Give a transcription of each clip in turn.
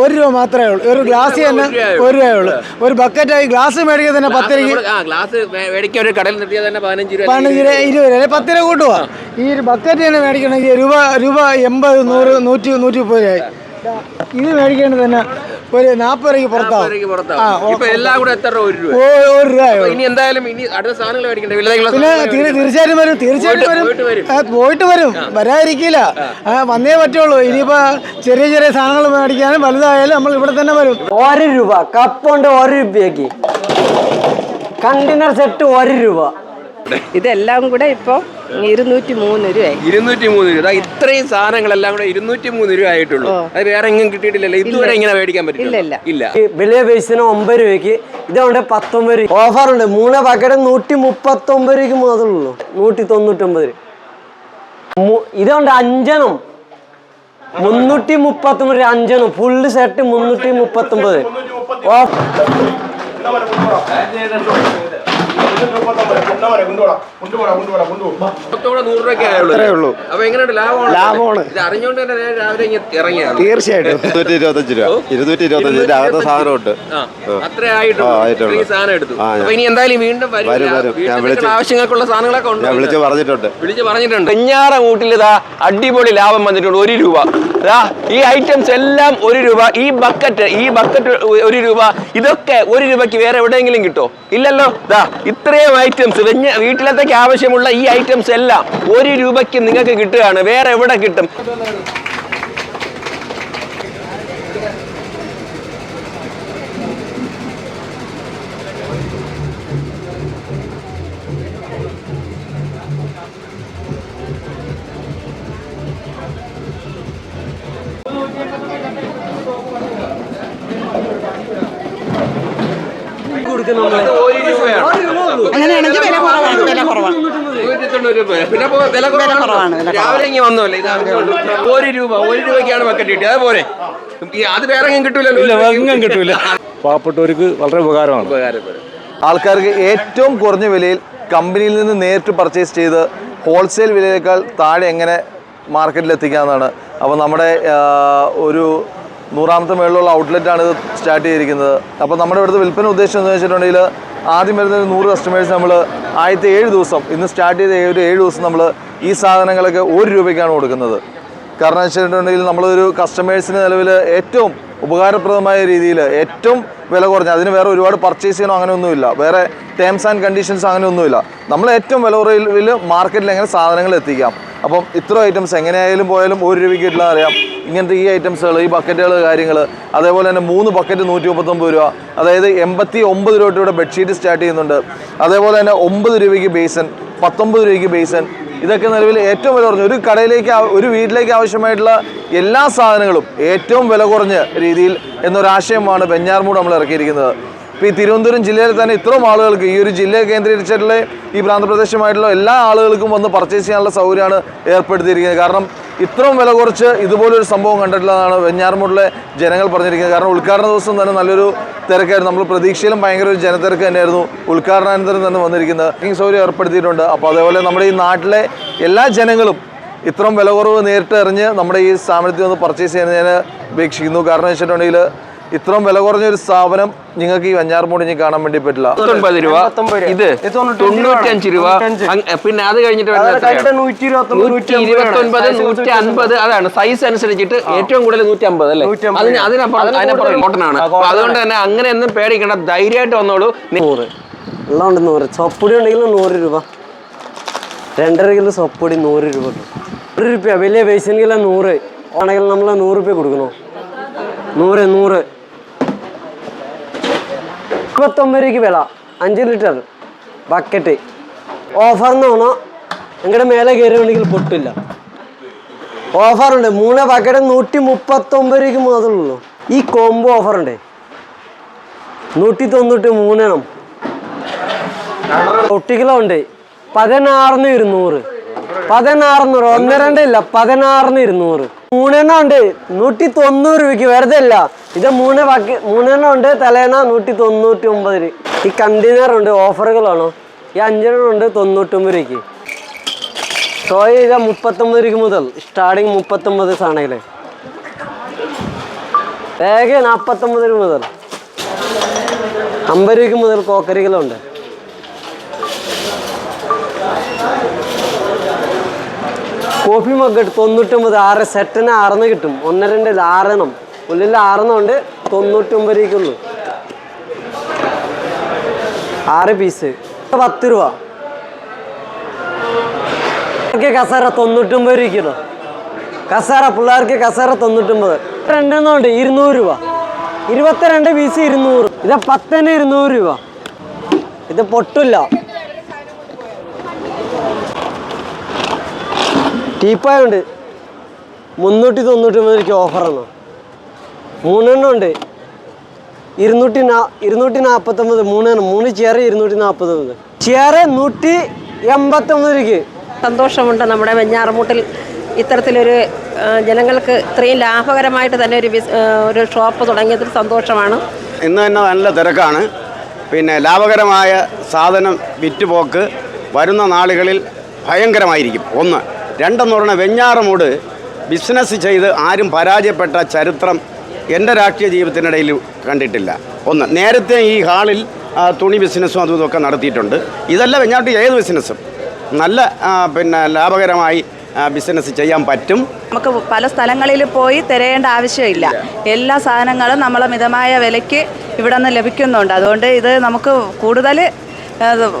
ഒരു രൂപ മാത്രമേ ഉള്ളൂ. ഒരു ഗ്ലാസ് തന്നെ ഒരു രൂപയേ ഉള്ളൂ. ഒരു ബക്കറ്റായി ഗ്ലാസ് മേടിക്കാൻ തന്നെ പത്ത് രൂപ ഗ്ലാസ് മേടിക്കാൻ ഒരു കടയിൽ നിർത്തിയാൽ തന്നെ പതിനഞ്ച് രൂപ പതിനഞ്ച് രൂപ ഇരുപത് രൂപ. പത്ത് രൂപ കൂട്ടുവാ. ഈ ഒരു ബക്കറ്റ് തന്നെ മേടിക്കണമെങ്കിൽ രൂപ രൂപ എൺപത് നൂറ് നൂറ്റി നൂറ്റി മുപ്പത് രൂപയായി. ഇത് മേടിക്കേണ്ടത് തന്നെ ഒരു പുറത്താവും. പുറത്താവും. ഇപ്പൊ എല്ലാം കൂടെ എത്ര രൂപ ഒരു രൂപ? ഒരു രൂപ ഇനി എന്തായാലും ഇനി അടുത്ത സാധനങ്ങൾ മേടിക്കണ്ടേ? പിന്നെ തീർച്ചയായിട്ടും വരും തീർച്ചയായിട്ടും വരും. പോയിട്ട് വരും. ആ, പോയിട്ട് വരും. വരാതിരിക്കില്ല. വന്നേ പറ്റുള്ളൂ. ഇനിയിപ്പോ ചെറിയ ചെറിയ സാധനങ്ങൾ മേടിക്കാനും വലുതായാലും നമ്മൾ ഇവിടെ തന്നെ വരും. ഒരു രൂപ കപ്പുണ്ട് ഒരു രൂപയ്ക്ക്. കണ്ടെയ്നർ സെറ്റ് ഒരു രൂപ. ഇതെല്ലാം കൂടെ ഇപ്പോൾ ഇരുന്നൂറ്റി മൂന്ന് രൂപയായി. ഇരുന്നൂറ്റി മൂന്ന് രൂപ ഇത്രയും സാധനങ്ങളെല്ലാം കൂടെ ഇരുന്നൂറ്റി മൂന്ന് രൂപ ആയിട്ടുള്ളൂ. അത് വേറെ എങ്ങും കിട്ടിയിട്ടില്ലല്ലോ. ഇതുവരെ ഇങ്ങനെ മേടിക്കാൻ പറ്റില്ല. ഇല്ല, ഇല്ല. ഇല്ല. ഈ വലിയ ബേസിന് ഒമ്പത് രൂപയ്ക്ക് ഇതുകൊണ്ട് പത്തൊമ്പത് രൂപ ഓഫർ ഉണ്ട് മൂന്ന് പാക്കറ്റ് നൂറ്റി മുപ്പത്തൊമ്പത് രൂപയ്ക്ക് മുതലുള്ളൂ. നൂറ്റി തൊണ്ണൂറ്റൊമ്പത് രൂപ ഇതുകൊണ്ട് അഞ്ചെണ്ണം. മുന്നൂറ്റി മുപ്പത്തൊമ്പത് രൂപ അഞ്ചെണ്ണം. ഫുള്ള് സെറ്റ് മുന്നൂറ്റി മുപ്പത്തി ഒമ്പത് ഓഫ് തീർച്ചയായിട്ടും. ഇരുന്നൂറ്റി ഇരുപത്തഞ്ച് രൂപ. ഇരുന്നൂറ്റി ഇരുപത്തഞ്ച് അകത്ത് സാധനം ആവശ്യങ്ങൾക്കുള്ള സാധനങ്ങളൊക്കെ ഉണ്ട്. ഞാൻ വിളിച്ച് പറഞ്ഞിട്ടുണ്ട്. വിളിച്ച് പറഞ്ഞിട്ടുണ്ട്. വെഞ്ഞാറ കൂട്ടിൽ ഇതാ അടിപൊളി ലാഭം വന്നിട്ടുണ്ട് ഒരു രൂപ. ഈ ഐറ്റംസ് എല്ലാം ഒരു രൂപ ഈ ബക്കറ്റ് ഈ ബക്കറ്റ് ഒരു രൂപ ഇതൊക്കെ ഒരു രൂപയ്ക്ക് വേറെ എവിടെയെങ്കിലും കിട്ടോ? ഇല്ലല്ലോ. ദാ ഇത്രയും ഐറ്റംസ് വീട്ടിലത്തേക്ക് ആവശ്യമുള്ള ഈ ഐറ്റംസ് എല്ലാം ഒരു രൂപയ്ക്ക് നിങ്ങൾക്ക് കിട്ടുകയാണ്. വേറെ എവിടെ കിട്ടും? കൊടുക്കും നമ്മൾ? ഒരു രൂപയാണ്. അങ്ങനെയാണെങ്കിൽ വില കുറവാണ് വില കുറവാണ്. പിന്നെ വില കുറവാണ്, വില രാവിലെ ഇങ്ങനെ വന്നല്ലേ ഇത് ഒരു രൂപ ഒരു രൂപയ്ക്കാണ് ബക്കറ്റ് കിട്ടിയത്. അതുപോലെ അത് വേറെ എങ്ങും കിട്ടൂലല്ലോ. എങ്ങും കിട്ടൂല. പാവപ്പെട്ടവർക്ക് വളരെ ഉപകാരമാണ്. ഉപകാരപ്പെടും. ആൾക്കാർക്ക് ഏറ്റവും കുറഞ്ഞ വിലയിൽ കമ്പനിയിൽ നിന്ന് നേരിട്ട് പർച്ചേസ് ചെയ്ത് ഹോൾസെയിൽ വിലയേക്കാൾ താഴെ എങ്ങനെ മാർക്കറ്റിൽ എത്തിക്കാമെന്നാണ് അപ്പോൾ നമ്മുടെ ആ, ഒരു നൂറാമത്തെ മേളിലുള്ള ഔട്ട്ലെറ്റാണ് ഇത് സ്റ്റാർട്ട് ചെയ്തിരിക്കുന്നത്. അപ്പോൾ നമ്മുടെ ഇവിടുത്തെ വിൽപ്പന ഉദ്ദേശം എന്ന് വെച്ചിട്ടുണ്ടെങ്കിൽ ആദ്യം വരുന്ന നൂറ് കസ്റ്റമേഴ്സ് നമ്മൾ ആദ്യത്തെ ഏഴ് ദിവസം ഇന്ന് സ്റ്റാർട്ട് ചെയ്ത ഒരു ഏഴ് ദിവസം നമ്മൾ ഈ സാധനങ്ങളൊക്കെ ഒരു രൂപയ്ക്കാണ് കൊടുക്കുന്നത്. കാരണം വെച്ചിട്ടുണ്ടെങ്കിൽ നമ്മളൊരു കസ്റ്റമേഴ്സിന് നിലവിൽ ഏറ്റവും ഉപകാരപ്രദമായ രീതിയിൽ ഏറ്റവും വില കുറഞ്ഞ അതിന് വേറെ ഒരുപാട് പർച്ചേസ് ചെയ്യണോ അങ്ങനെയൊന്നുമില്ല. വേറെ ടേംസ് ആൻഡ് കണ്ടീഷൻസ് അങ്ങനെയൊന്നുമില്ല. നമ്മൾ ഏറ്റവും വില കുറവിൽ മാർക്കറ്റിൽ എങ്ങനെ സാധനങ്ങൾ എത്തിക്കാം? അപ്പം ഇത്ര ഐറ്റംസ് എങ്ങനെയായാലും പോയാലും ഒരു രൂപയ്ക്ക് കിട്ടില്ല അറിയാം ഇങ്ങനത്തെ ഈ ഐറ്റംസുകൾ ഈ ബക്കറ്റുകൾ കാര്യങ്ങൾ അതേപോലെ തന്നെ മൂന്ന് ബക്കറ്റ് നൂറ്റി മുപ്പത്തൊമ്പത് രൂപ. അതായത് എൺപത്തി ഒമ്പത് രൂപ ഇവിടെ ബെഡ്ഷീറ്റ് സ്റ്റാർട്ട് ചെയ്യുന്നുണ്ട്. അതേപോലെ തന്നെ ഒമ്പത് രൂപയ്ക്ക് ബേസൻ പത്തൊമ്പത് രൂപയ്ക്ക് ബേസൻ ഇതൊക്കെ നിലവിൽ ഏറ്റവും വില കുറഞ്ഞ ഒരു കടയിലേക്ക് ഒരു വീട്ടിലേക്ക് ആവശ്യമായിട്ടുള്ള എല്ലാ സാധനങ്ങളും ഏറ്റവും വില കുറഞ്ഞ രീതിയിൽ എന്നൊരാശയമാണ് വെഞ്ഞാർമൂട് നമ്മൾ ഇറക്കിയിരിക്കുന്നത്. ഇപ്പോൾ ഈ തിരുവനന്തപുരം ജില്ലയിൽ തന്നെ ഇത്രയും ആളുകൾക്ക് ഈ ഒരു ജില്ലയെ കേന്ദ്രീകരിച്ചിട്ടുള്ള ഈ പ്രാന്തപ്രദേശമായിട്ടുള്ള എല്ലാ ആളുകൾക്കും വന്ന് പർച്ചേസ് ചെയ്യാനുള്ള സൗകര്യമാണ് ഏർപ്പെടുത്തിയിരിക്കുന്നത്. കാരണം ഇത്രയും വില കുറച്ച് ഇതുപോലൊരു സംഭവം കണ്ടിട്ടുള്ളതാണ് വെഞ്ഞാറമൂടിലെ ജനങ്ങൾ പറഞ്ഞിരിക്കുന്നത്. കാരണം ഉദ്ഘാടന ദിവസം തന്നെ നല്ലൊരു തിരക്കായിരുന്നു. നമ്മൾ പ്രതീക്ഷയിലും ഭയങ്കര ഒരു ജനത്തിരക്ക് തന്നെയായിരുന്നു ഉദ്ഘാടനാനന്തരം തന്നെ വന്നിരിക്കുന്നത്. ഈ സൗകര്യം ഏർപ്പെടുത്തിയിട്ടുണ്ട്. അപ്പോൾ അതേപോലെ നമ്മുടെ ഈ നാട്ടിലെ എല്ലാ ജനങ്ങളും ഇത്രയും വില കുറവ് നേരിട്ട് എറിഞ്ഞ് നമ്മുടെ ഈ സ്ഥാപനത്തിൽ ഒന്ന് പർച്ചേസ് ചെയ്യുന്നതിന് അപേക്ഷിക്കുന്നു കാരണം വെച്ചിട്ടുണ്ടെങ്കിൽ ഇത്രയും വില കുറഞ്ഞ ഒരു സ്ഥാപനം നിങ്ങൾക്ക് ഈ വഞ്ഞാറമൂട് ഇനി കാണാൻ വേണ്ടി പറ്റില്ല. രൂപ. ഇത് തൊണ്ണൂറ്റഞ്ച് രൂപ. പിന്നെ അത് കഴിഞ്ഞിട്ട് ഇരുപത്തൊൻപത് നൂറ്റി അൻപത് അതാണ്. സൈസ് അനുസരിച്ചിട്ട് ഏറ്റവും കൂടുതൽ നൂറ്റി അമ്പത് അല്ലേ അതിന് അതിനപ്പുറം അതിനപ്പുറം ആണ്. അതുകൊണ്ട് തന്നെ അങ്ങനെ ഒന്നും പേടിക്കണ്ട ധൈര്യമായിട്ട് വന്നോളൂ. നൂറ്. എല്ലാം ഉണ്ട് നൂറ്. സൊപ്പൊടി ഉണ്ടെങ്കിൽ നൂറ് രൂപ. രണ്ടര കിലോ സൊപ്പൊടി നൂറ് രൂപ ഒരു രൂപ വലിയ ബേസിനില നൂറ്. ആണെങ്കിൽ നമ്മൾ നൂറ് രൂപ കൊടുക്കണോ? നൂറ് നൂറ്. ഇരുപത്തൊമ്പത് രൂപയ്ക്ക് വില അഞ്ച് ലിറ്റർ. ബക്കറ്റ് ഓഫർ എന്ന് പറഞ്ഞാൽ നിങ്ങളുടെ മേലെ കയറുകയാണെങ്കിൽ പൊട്ടില്ല. ഓഫറുണ്ട് മൂന്ന് ബക്കറ്റ് നൂറ്റി മുപ്പത്തൊമ്പത് രൂപയ്ക്ക് മാത്രമേ ഈ കോംബോ ഓഫറുണ്ട് നൂറ്റി തൊണ്ണൂറ്റി മൂന്നെണ്ണം. ഒട്ടിക്കിലോ ഉണ്ട്. പതിനാറിന് ഇരുന്നൂറ്. പതിനാറിന് ഒന്ന് രണ്ട് ഇല്ല. പതിനാറിന് ഇരുന്നൂറ്. മൂന്നെണ്ണം ഉണ്ട്. നൂറ്റി തൊണ്ണൂറ് രൂപയ്ക്ക് വെറുതെ ഇല്ല ഇത് മൂന്ന് ബാക്കി മൂന്നെണ്ണം ഉണ്ട്. തലേണ നൂറ്റി തൊണ്ണൂറ്റി ഒമ്പത് രൂപ. ഈ കണ്ടെയ്നർ ഉണ്ട്. ഓഫറുകളാണോ? ഈ അഞ്ചെണ്ണം ഉണ്ട് തൊണ്ണൂറ്റൊമ്പത് രൂപയ്ക്ക്. ടോയ് ഇത് മുപ്പത്തൊമ്പത് രൂപ മുതൽ. സ്റ്റാർട്ടിങ് മുപ്പത്തൊമ്പത് സാധനങ്ങളെ ബാഗ് നാൽപ്പത്തൊമ്പത് രൂപ മുതൽ. അമ്പത് രൂപയ്ക്ക് മുതൽ കോക്കരികളുണ്ട് കോഫി മഗ് തൊണ്ണൂറ്റൊമ്പത് ആറ് സെറ്റിന് ആറെന്ന് കിട്ടും. ഒന്നരന്റെ ആറെണ്ണം. ഉള്ളിൽ ആറെണ്ണം ഉണ്ട് തൊണ്ണൂറ്റൊമ്പത് രൂപയ്ക്കുള്ളൂ ആറ് പീസ്. പത്ത് രൂപ. പിള്ളേർക്ക് കസാര തൊണ്ണൂറ്റൊമ്പത് രൂപ കസാര പിള്ളേർക്ക് കസേര തൊണ്ണൂറ്റൊമ്പത്. രണ്ടെണ്ണം ഉണ്ട് ഇരുന്നൂറ് രൂപ. ഇരുപത്തിരണ്ട് പീസ് ഇരുന്നൂറ്. ഇത് പത്തിന് ഇരുന്നൂറ് രൂപ. ഇത് പൊട്ടില്ല. ടീപ്പായ ഉണ്ട് മുന്നൂറ്റി തൊണ്ണൂറ്റൊമ്പത് രൂപയ്ക്ക് ഓഫറാണ്. മൂന്നെണ്ണം ഉണ്ട് ഇരുന്നൂറ്റി നാ ഇരുന്നൂറ്റി നാൽപ്പത്തൊമ്പത് മൂന്നെണ്ണം. മൂന്ന് ചെയർ ഇരുന്നൂറ്റി നാൽപ്പത്തൊമ്പത് ചെയർ നൂറ്റി എൺപത്തൊമ്പത് രൂപയ്ക്ക് സന്തോഷമുണ്ട് നമ്മുടെ വെഞ്ഞാറമൂട്ടിൽ ഇത്തരത്തിലൊരു ജനങ്ങൾക്ക് ഇത്രയും ലാഭകരമായിട്ട് തന്നെ ഒരു ഒരു ഷോപ്പ് തുടങ്ങിയതിൽ സന്തോഷമാണ്. ഇന്ന് തന്നെ നല്ല തിരക്കാണ്. പിന്നെ ലാഭകരമായ സാധനം വിറ്റുപോക്ക് വരുന്ന നാളുകളിൽ ഭയങ്കരമായിരിക്കും. ഒന്ന് രണ്ടെന്ന് പറഞ്ഞാൽ വെഞ്ഞാറമൂട് ബിസിനസ് ചെയ്ത് ആരും പരാജയപ്പെട്ട ചരിത്രം എന്റെ രാഷ്ട്രീയ ജീവിതത്തിനിടയിൽ കണ്ടിട്ടില്ല. ഒന്ന് നേരത്തെ ഈ ഹാളിൽ തുണി ബിസിനസ്സും അതും ഇതൊക്കെ നടത്തിയിട്ടുണ്ട്. ഇതല്ല വെഞ്ഞാട്ട് ഏത് ബിസിനസ്സും നല്ല പിന്നെ ലാഭകരമായി ബിസിനസ് ചെയ്യാൻ പറ്റും. നമുക്ക് പല സ്ഥലങ്ങളിൽ പോയി തിരയേണ്ട ആവശ്യമില്ല. എല്ലാ സാധനങ്ങളും നമ്മൾ മിതമായ വിലയ്ക്ക് ഇവിടെ നിന്ന് ലഭിക്കുന്നുണ്ട്. അതുകൊണ്ട് ഇത് നമുക്ക് കൂടുതൽ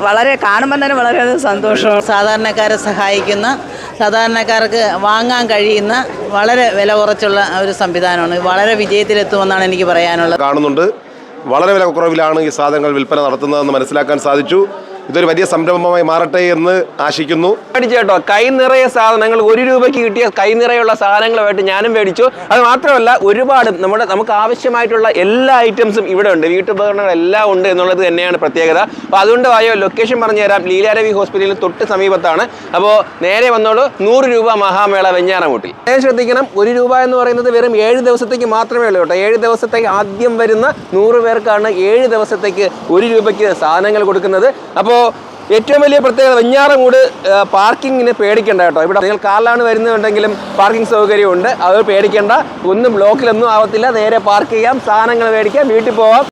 വളരെ കാണുമ്പോൾ തന്നെ വളരെയധികം സന്തോഷം. സാധാരണക്കാരെ സഹായിക്കുന്ന സാധാരണക്കാർക്ക് വാങ്ങാൻ കഴിയുന്ന വളരെ വില കുറച്ചുള്ള ഒരു സംവിധാനമാണ്. വളരെ വിജയത്തിലെത്തുമെന്നാണ് എനിക്ക് പറയാനുള്ളത്. കാണുന്നുണ്ട്. വളരെ വില കുറവിലാണ് ഈ സാധനങ്ങൾ വിൽപ്പന നടത്തുന്നതെന്ന് മനസ്സിലാക്കാൻ സാധിച്ചു. ഇതൊരു വലിയ സംരംഭമായി മാറട്ടെ എന്ന് ആശിക്കുന്നു. മേടിച്ചേട്ടോ കൈ നിറയെ സാധനങ്ങൾ ഒരു രൂപയ്ക്ക് കിട്ടിയ കൈ നിറയുള്ള സാധനങ്ങളുമായിട്ട് ഞാനും മേടിച്ചു. അത് മാത്രമല്ല ഒരുപാട് നമ്മുടെ നമുക്ക് ആവശ്യമായിട്ടുള്ള എല്ലാ ഐറ്റംസും ഇവിടെ ഉണ്ട്. വീട്ടുപകരണങ്ങൾ എല്ലാം ഉണ്ട് എന്നുള്ളത് തന്നെയാണ് പ്രത്യേകത. അപ്പോൾ അതുകൊണ്ട് ആയോ ലൊക്കേഷൻ പറഞ്ഞു തരാം. ലീലാരവി ഹോസ്പിറ്റലിൽ തൊട്ട് സമീപത്താണ്. അപ്പോൾ നേരെ വന്നോളൂ നൂറ് രൂപ മഹാമേള വെഞ്ഞാറമൂട്ടി ഞാൻ ശ്രദ്ധിക്കണം ഒരു രൂപ എന്ന് പറയുന്നത് വെറും ഏഴ് ദിവസത്തേക്ക് മാത്രമേ ഉള്ളൂ കേട്ടോ. ഏഴ് ദിവസത്തേക്ക് ആദ്യം വരുന്ന നൂറ് പേർക്കാണ് ഏഴ് ദിവസത്തേക്ക് ഒരു രൂപയ്ക്ക് സാധനങ്ങൾ കൊടുക്കുന്നത്. അപ്പോൾ ഏറ്റവും വലിയ പ്രത്യേകത വെഞ്ഞാറമൂട് പാർക്കിങ്ങിന് പേടിക്കേണ്ട കേട്ടോ. ഇവിടെ നിങ്ങൾ കാറിലാണ് വരുന്നുണ്ടെങ്കിലും പാർക്കിംഗ് സൗകര്യമുണ്ട്. അത് പേടിക്കേണ്ട. ഒന്നും ബ്ലോക്കിലൊന്നും ആവത്തില്ല. നേരെ പാർക്ക് ചെയ്യാം. സാധനങ്ങൾ മേടിക്കാം. വീട്ടിൽ പോവാം.